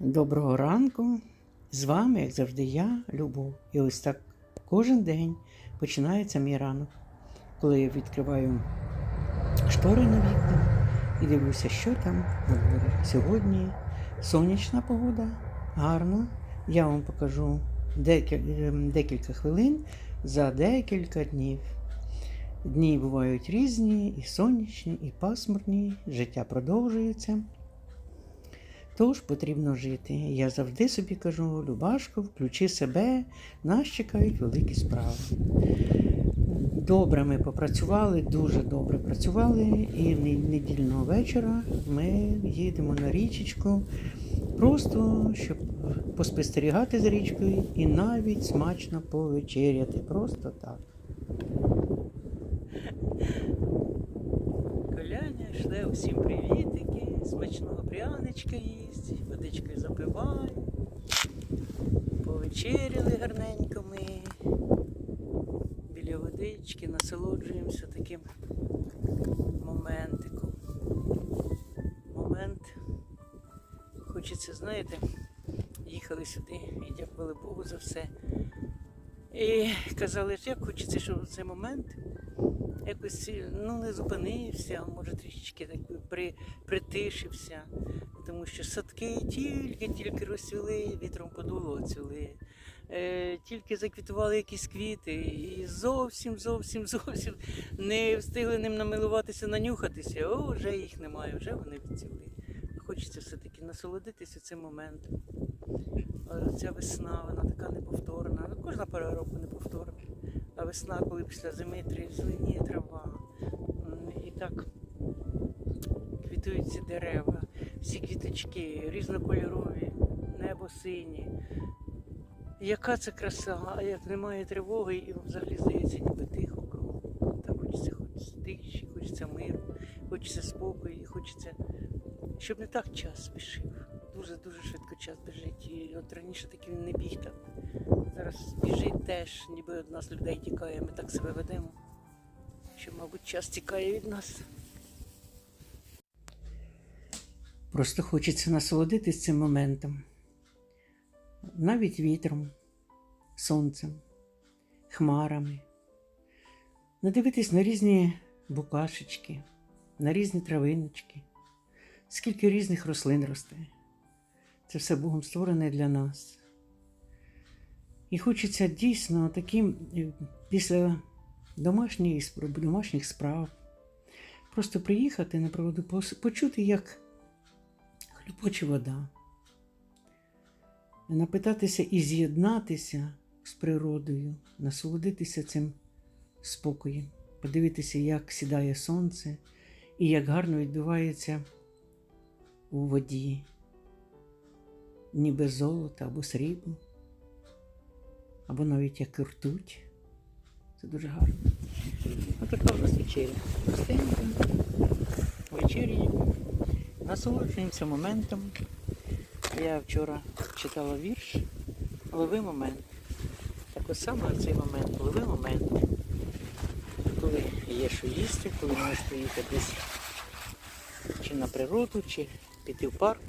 Доброго ранку. З вами, як завжди, я, Любов. І ось так кожен день починається мій ранок, коли я відкриваю штори на вікна і дивлюся, що там на дворі. Сьогодні сонячна погода, гарна. Я вам покажу ем, декілька хвилин за декілька днів. Дні бувають різні, і сонячні, і пасмурні. Життя продовжується. Тож потрібно жити. Я завжди собі кажу, Любашко, включи себе, нас чекають великі справи. Добре ми попрацювали, дуже добре працювали, і в недільного вечора ми їдемо на річечку, просто щоб поспостерігати за річкою і навіть смачно повечеряти. Просто так. Коляня шле усім привітики, смачного пряничка їсть, водичкою запиває. Повечеряли гарненько ми. Біля водички насолоджуємося таким моментиком. Момент. Хочеться, знаєте, їхали сюди і дякували Богу за все. І казали, як хочеться, щоб цей момент якось ну, не зупинився, може трішечки так при, притишився, тому що садки тільки-тільки розцвіли, вітром подуло цвіли. Е, тільки заквітували якісь квіти, і зовсім, зовсім, зовсім не встигли ним намилуватися, нанюхатися. О, вже їх немає, вже вони відцвіли. Хочеться все-таки насолодитися цим моментом. Ця весна, вона така неповторна. Ну, кожна пора року неповторна. А весна, коли після зими три- дерева, всі квіточки різнокольорові, небо синє. Яка це краса, а як немає тривоги, і взагалі здається, ніби тихо кругом. Так хочеться хочеться тиші, хочеться миру, хочеться спокою, хочеться, щоб не так час спішив. Дуже-дуже швидко час біжить. І от раніше таки він не біг так. Зараз біжить теж, ніби від нас людей тікає, ми так себе ведемо. Що, мабуть, час тікає від нас. Просто хочеться насолодитись цим моментом. Навіть вітром, сонцем, хмарами. Надивитись на різні букашечки, на різні травиночки, скільки різних рослин росте. Це все Богом створене для нас. І хочеться дійсно таким е, після спро- домашніх справ просто приїхати на природу, почути, як хлюпоче вода, напитатися і з'єднатися з природою, насолодитися цим спокоєм, подивитися, як сідає сонце і як гарно відбувається у воді, ніби золото або срібло або навіть як ртуть. Це дуже гарно. Ось така в нас вечеря. Простенька. Вечеряємо. Насолоджуємося моментом. Я вчора читала вірш Лови момент. Так ось саме цей момент, лови момент. Коли є що їсти, коли можеш приїхати десь чи на природу, чи піти в парк,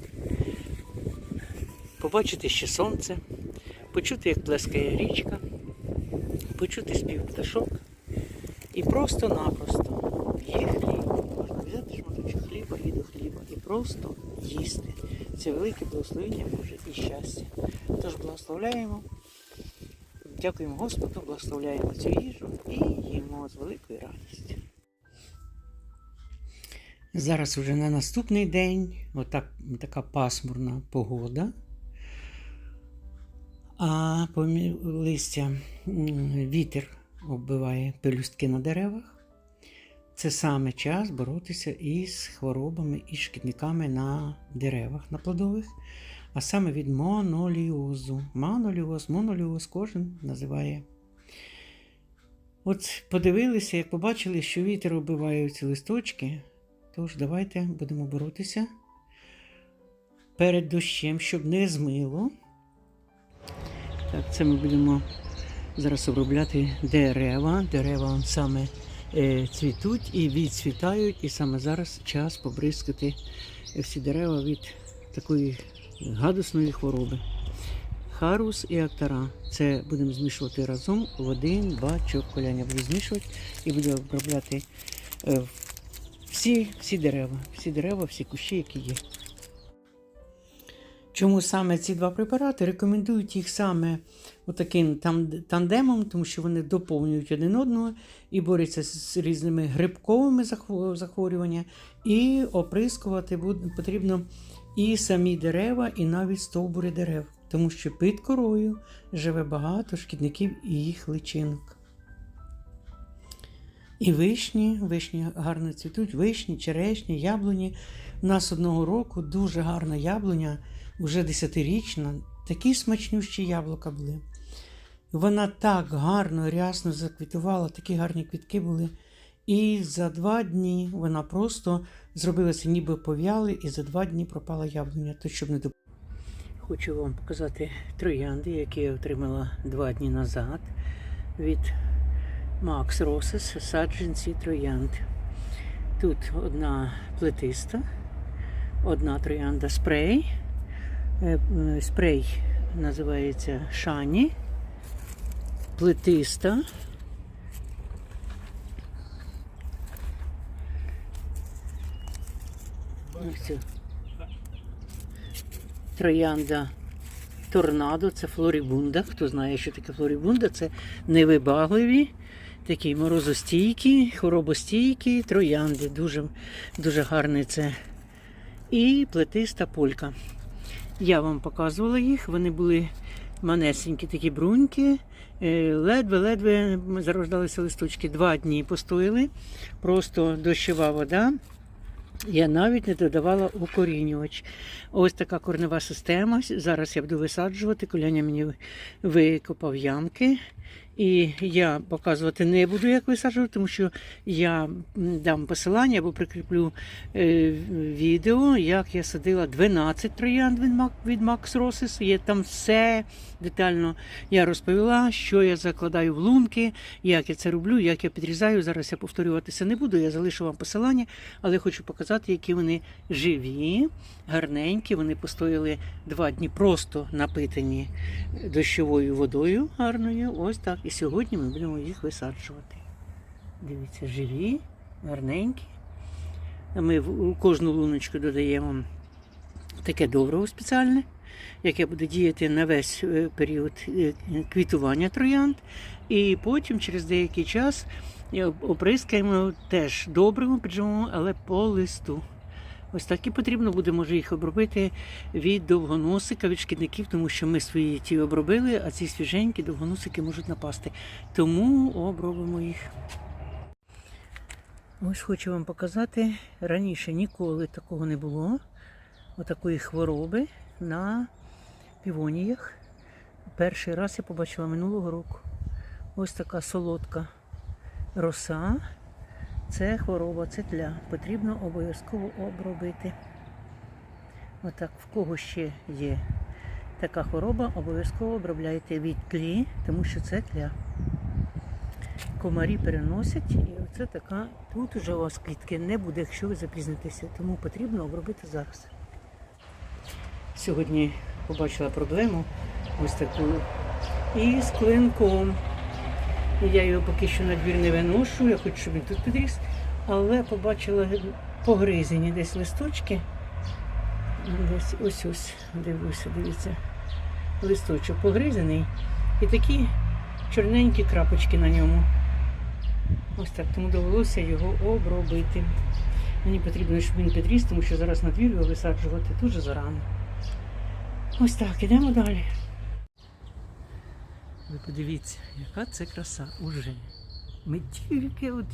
побачити ще сонце, почути, як плескає річка, почути спів пташок і просто-напросто є до хліба і просто їсти. Це велике благословення Боже і щастя. Тож благословляємо, дякуємо Господу, благословляємо цю їжу і їмо з великою радістю. Зараз уже на наступний день, отак, така пасмурна погода. А листя вітер оббиває пелюстки на деревах. Це саме час боротися із хворобами і шкідниками на деревах на плодових, а саме від моноліозу. Моноліоз, моноліоз кожен називає. От подивилися, як побачили, що вітер оббиває ці листочки. Тож давайте будемо боротися перед дощем, щоб не змило. Так, це ми будемо зараз обробляти дерева. Дерева саме цвітуть і відцвітають, і саме зараз час побризкати всі дерева від такої гадосної хвороби. Харус і актара. Це будемо змішувати разом в один бачок. Коляня буде змішувати і буде обробляти е, всі, всі дерева, всі дерева, всі кущі, які є. Чому саме ці два препарати рекомендують їх саме таким тандемом, тому що вони доповнюють один одного і борються з різними грибковими захво- захворюваннями, і оприскувати потрібно і самі дерева, і навіть стовбури дерев, тому що під корою живе багато шкідників і їх личинок. І вишні, вишні гарно цвітуть, вишні, черешні, яблуні. У нас одного року дуже гарна яблуня, вже десятирічна, такі смачнющі яблука були. Вона так гарно, рясно заквітувала, такі гарні квітки були. І за два дні вона просто зробилася ніби пов'яли, і за два дні пропала яблуня. То щоб не доп... Хочу вам показати троянди, які я отримала два дні назад від Макс Росес, саджанці троянд. Тут одна плетиста, одна троянда спрей. Е, Спрей називається Шані. Плетиста. Ось. Троянда торнадо, це флорібунда. Хто знає, що таке флорібунда, це невибагливі, такі морозостійкі, хворобостійкі троянди. Дуже, дуже гарний це. І плетиста полька. Я вам показувала їх, вони були манесенькі, такі бруньки. Ледве-ледве зарождалися листочки. Два дні постояли, просто дощова вода. Я навіть не додавала укорінювач. Ось така корнева система. Зараз я буду висаджувати. Коляня мені викопав ямки. І я показувати не буду, як висаджувати, тому що я дам посилання або прикріплю е, відео, як я садила 12 троянд від від Max Roses. Є там все детально я розповіла, що я закладаю в лунки, як я це роблю, як я підрізаю. Зараз я повторюватися не буду, я залишу вам посилання, але хочу показати, які вони живі, гарненькі. Вони постояли два дні просто напитані дощовою водою гарною. Ось так. І сьогодні ми будемо їх висаджувати. Дивіться, живі, гарненькі. Ми в кожну луночку додаємо таке добриво спеціальне, яке буде діяти на весь е, період е, квітування троянд. І потім, через деякий час, е, оприскаємо теж підживемо, але по листу. Ось так і потрібно буде, може, їх обробити від довгоносика, від шкідників, тому що ми свої ті обробили, а ці свіженькі довгоносики можуть напасти. Тому обробимо їх. Ось хочу вам показати. Раніше ніколи такого не було. Отакої хвороби на півоніях. Перший раз я побачила минулого року. Ось така солодка роса. Це хвороба, це тля. Потрібно обов'язково обробити. Отак, в кого ще є така хвороба, обов'язково обробляйте від тлі, тому що це тля. Комарі переносять, і оце така. Тут уже у вас квітки не буде, якщо ви запізнитеся, тому потрібно обробити зараз. Сьогодні побачила проблему ось таку із клинком. Я його поки що на двір не виношу, я хочу, щоб він тут підріс, але побачила погризені десь листочки. Десь ось ось, дивлюся, дивіться. Листочок погризений і такі чорненькі крапочки на ньому. Ось так, тому довелося його обробити. Мені потрібно, щоб він підріс, тому що зараз на двір його висаджувати дуже зарано. Ось так, ідемо далі. Ви подивіться, яка це краса уже. Ми тільки от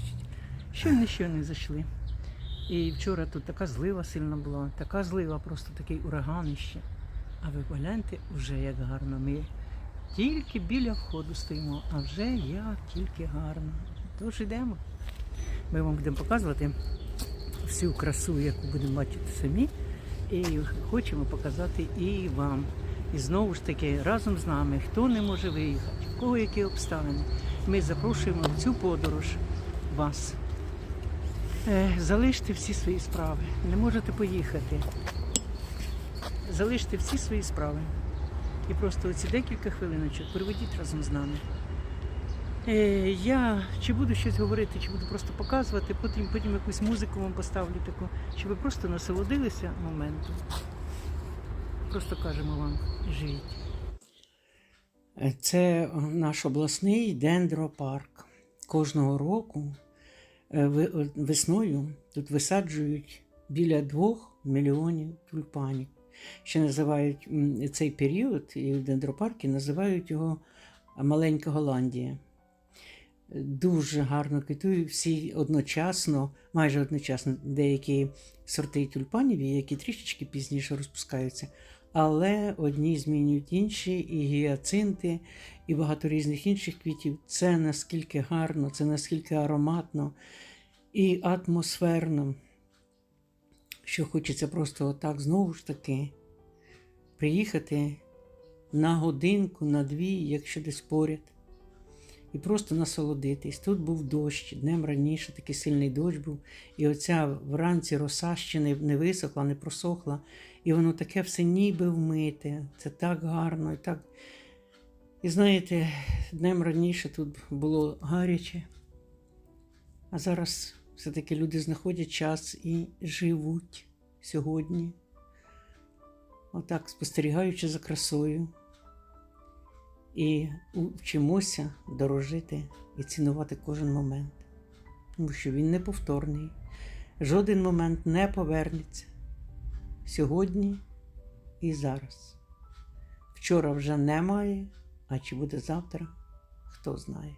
щойно щойно зайшли. І вчора тут така злива сильна була, така злива, просто такий ураган іще. А ви погляньте, вже як гарно. Ми тільки біля входу стоїмо, а вже як тільки гарно. Тож йдемо. Ми вам будемо показувати всю красу, яку будемо бачити самі. І хочемо показати і вам. І знову ж таки, разом з нами, хто не може виїхати, в кого які обставини, ми запрошуємо в цю подорож вас. Е, залиште всі свої справи. Не можете поїхати. залиште всі свої справи. І просто ці декілька хвилиночок проведіть разом з нами. Е, я чи буду щось говорити, чи буду просто показувати, потім, потім якусь музику вам поставлю таку, щоб ви просто насолодилися моментом. Просто кажемо вам, живіть. Це наш обласний дендропарк. Кожного року е, весною тут висаджують біля двох мільйонів тюльпанів. Ще називають цей період і в дендропаркі називають його Маленька Голландія. Дуже гарно квітують всі одночасно, майже одночасно, деякі сорти тюльпанів, які трішечки пізніше розпускаються, але одні змінюють інші, і гіацинти, і багато різних інших квітів. Це наскільки гарно, це наскільки ароматно і атмосферно, що хочеться просто отак знову ж таки приїхати на годинку, на дві, якщо десь поряд і просто насолодитись. Тут був дощ, днем раніше такий сильний дощ був, і оця вранці роса ще не висохла, не просохла, і воно таке все ніби вмите. Це так гарно і так. І знаєте, днем раніше тут було гаряче, а зараз все-таки люди знаходять час і живуть сьогодні. Отак, спостерігаючи за красою і вчимося дорожити і цінувати кожен момент, тому що він неповторний. Жоден момент не повернеться сьогодні і зараз. Вчора вже немає, а чи буде завтра, хто знає.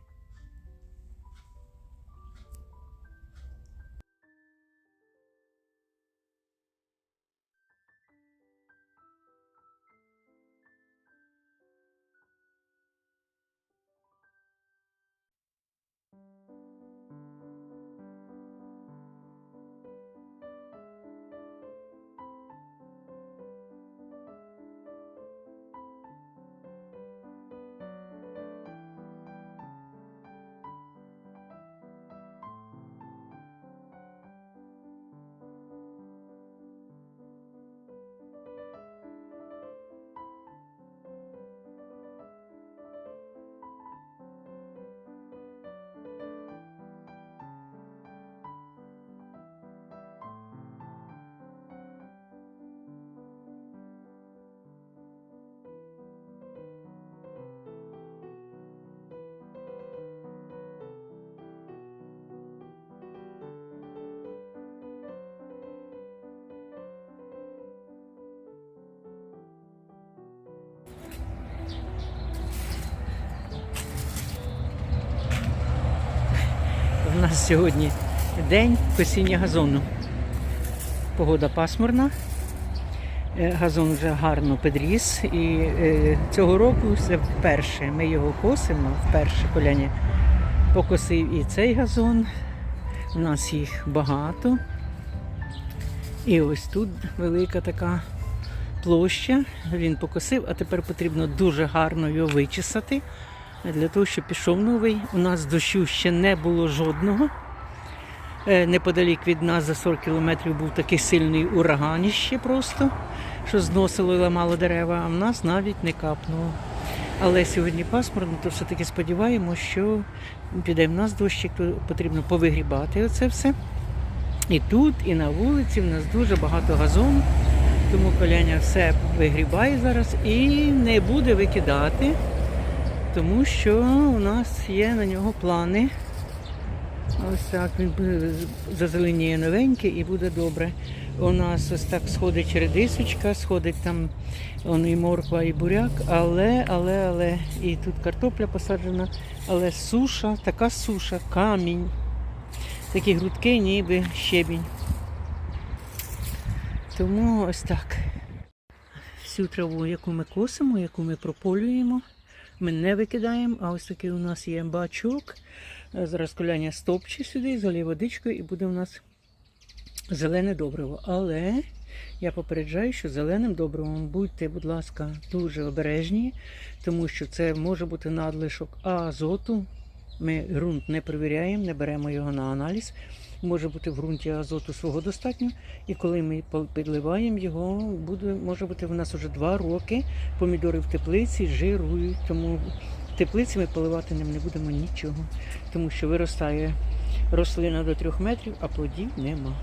Нас сьогодні день косіння газону. Погода пасмурна. Е, Газон вже гарно підріс. І е, цього року це вперше. Ми його косимо, вперше коляні покосив і цей газон. У нас їх багато. І ось тут велика така площа. Він покосив, а тепер потрібно дуже гарно його вичесати. Для того, щоб пішов новий. У нас дощу ще не було жодного. Е, Неподалік від нас за 40 кілометрів був такий сильний ураганіще просто, що зносило і ламало дерева, а в нас навіть не капнуло. Але сьогодні пасмурно, то все-таки сподіваємося, що піде в нас дощик, то потрібно повигрібати оце все. І тут, і на вулиці в нас дуже багато газону, тому коляня все вигрібає зараз і не буде викидати тому що у нас є на нього плани. Ось так він зазеленіє новенький і буде добре. У нас ось так сходить редисочка, сходить там он і морква, і буряк, але, але, але, і тут картопля посаджена, але суша, така суша, камінь, такі грудки, ніби щебінь. Тому ось так. Всю траву, яку ми косимо, яку ми прополюємо, ми не викидаємо, а ось такий у нас є бачок. Е, Зараз коляня стопче сюди, заліє водичкою і буде у нас зелене добриво. Але я попереджаю, що зеленим добривом будьте, будь ласка, дуже обережні, тому що це може бути надлишок азоту, Ми ґрунт не перевіряємо, не беремо його на аналіз. Може бути в ґрунті азоту свого достатньо, і коли ми підливаємо його, буде, може бути в нас вже два роки помідори в теплиці жирують, тому теплиці ми поливати ним не будемо нічого, тому що виростає рослина до трьох метрів, а плодів нема.